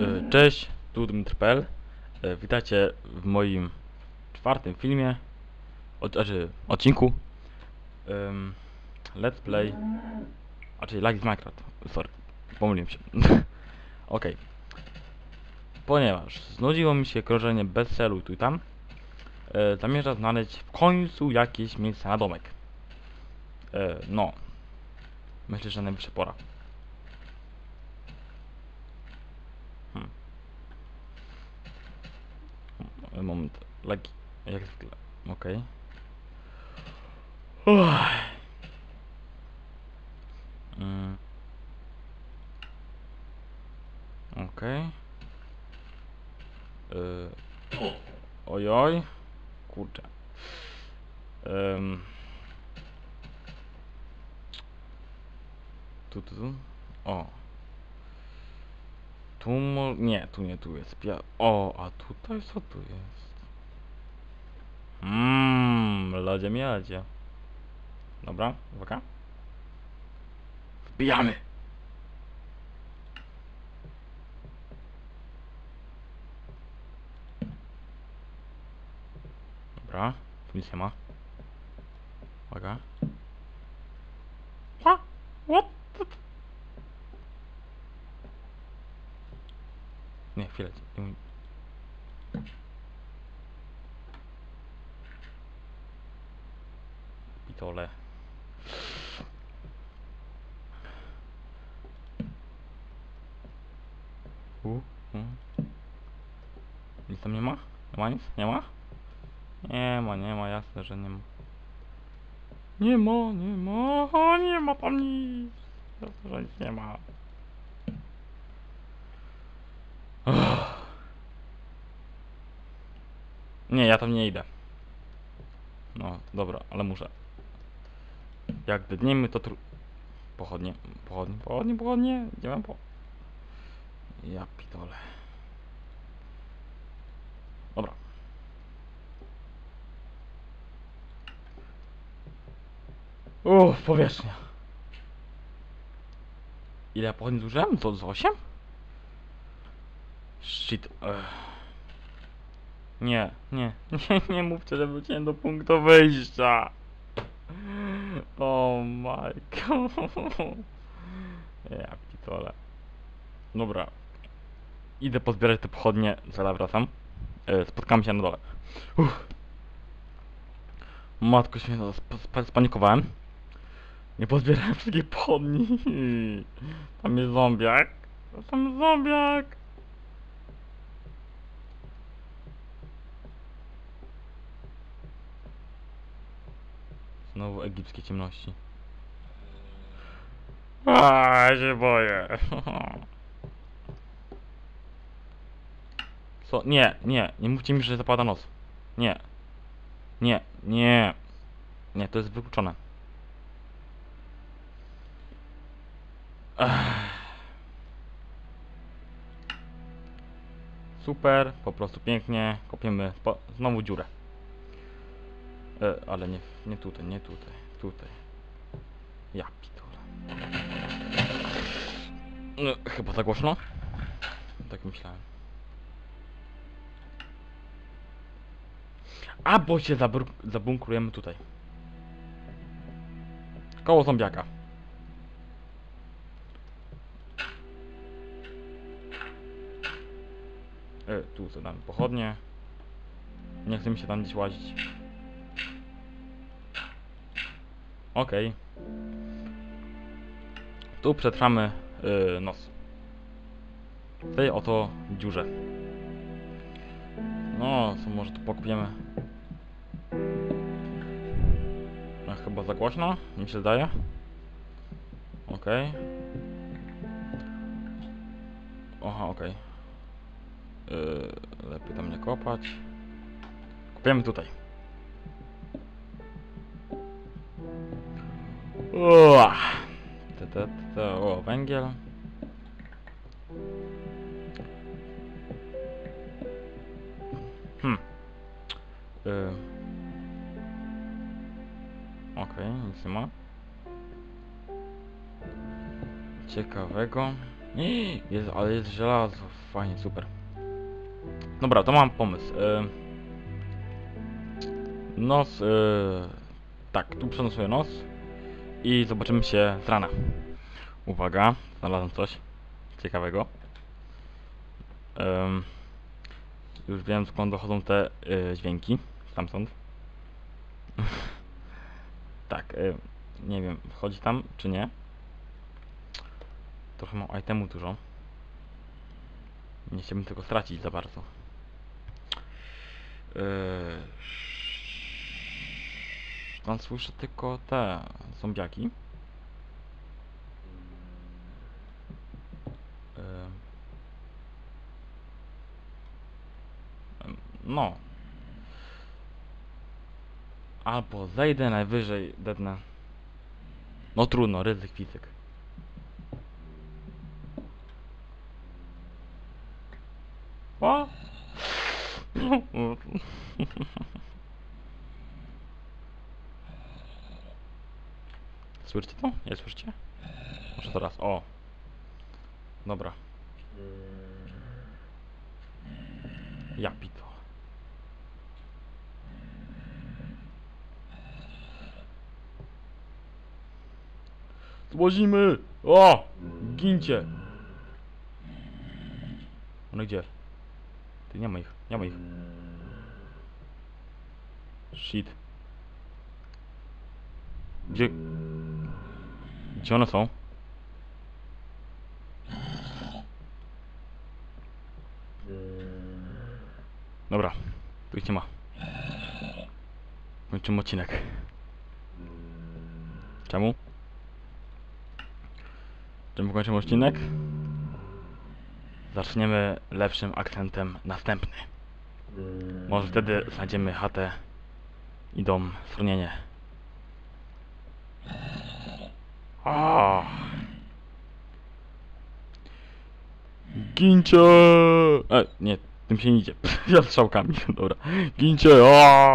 E, Cześć, tu Dmytr.pl. E, Witajcie w moim czwartym filmie, znaczy odcinku um, Let's Play, a czyli z Minecraft, sorry, pomyliłem się. Okej. Ponieważ znudziło mi się krążenie bez celu tu i tam, e, zamierzam znaleźć w końcu jakieś miejsce na domek. E, no, myślę, że najwyższa pora. Hmm. M- Moment, lagi, jak zwykle, okej. Uff. Mm. Okej. Y, Ojoj. Ym. Tu, tu, tu. O. Tu mo... Nie, tu nie, tu jest pia... O, a tutaj co tu jest? Mmm, lodzie miodzie. Dobra, uwaga. Wbijamy! Dobra, tu nic nie ma. Uwaga. A, what? Nie, chwilę. Pitole. U, u. Nic tam nie ma? Nie ma nic? Nie ma? Nie ma, nie ma, jasne, że nie ma. Nie ma, nie ma, nie ma tam nic. Jasne, że nic nie ma. Uff. Nie, ja tam nie idę. No, dobra, ale muszę. Jak dniemy to tru... Pochodnie, pochodnie, pochodnie, pochodnie, gdzie mam po... Ja pitole. Dobra. Uff, powierzchnia. Ile ja pochodni zużyłem? To z 8? Shit. Ech. Nie, nie, nie, nie mówcie, że wróciłem do punktu wyjścia. Oh my god. Ja pitole. Dobra. Idę pozbierać te pochodnie, zaraz wracam. E, spotkamy się na dole. Uff. Matko święta, sp sp spanikowałem. Nie pozbierałem wszystkich pochodni. Tam jest zombiak. Tam jest zombiak. Znowu egipskie ciemności. A, się boję. Co? Nie, nie, nie mówcie mi, że zapada noc. Nie. Nie, nie. Nie, to jest wykluczone. Super, po prostu pięknie. Kopiemy znowu dziurę. E, ale nie, nie tutaj, nie tutaj, tutaj. Ja pitole. No, chyba za głośno? Tak myślałem. A, bo się zabunkrujemy tutaj. Koło zombiaka. E, tu zadamy pochodnie. Nie chce mi się tam gdzieś łazić. Okej. Tu przetrwamy yy, noc. W tej oto dziurze. No, co może tu pokupiemy? No, chyba za głośno, mi się zdaje. Okej. Aha, okej. Yy, lepiej tam nie kopać. Kupiemy tutaj. Ua. Te, te, te, o, węgiel. Hmm. Y. Okej, nic nie ma. Ciekawego. Jest, ale jest żelazo, fajnie, super. Dobra, to mam pomysł. E, Nos, e, tak, tu przenosuję nos i zobaczymy się z rana. Uwaga, znalazłem coś ciekawego. Em, już wiem skąd dochodzą te e, dźwięki, stamtąd. tak, e, nie wiem, wchodzi tam czy nie. Trochę mam itemu dużo. Nie chciałbym tego stracić za bardzo. Yy... Tam słyszę tylko te zombiaki. Yy... No. Albo zejdę najwyżej, dednę. No trudno, ryzyk fizyk. O! Słyszycie to? Nie słyszycie? Może teraz, o! Dobra. Ja pito. Złozimy! O! Gincie! No gdzie? Ty nie ma ich, nie ma ich. Shit. Gdzie... Gdzie one są? Dobra, tu ich nie ma. Kończymy odcinek. Czemu? Czemu kończymy odcinek? Zaczniemy lepszym akcentem następny. Może wtedy znajdziemy chatę i dom, schronienie. Ah. Gincie! E, nie, tym się nie idzie. Ja strzałkami, dobra. Gincie! Aaaa!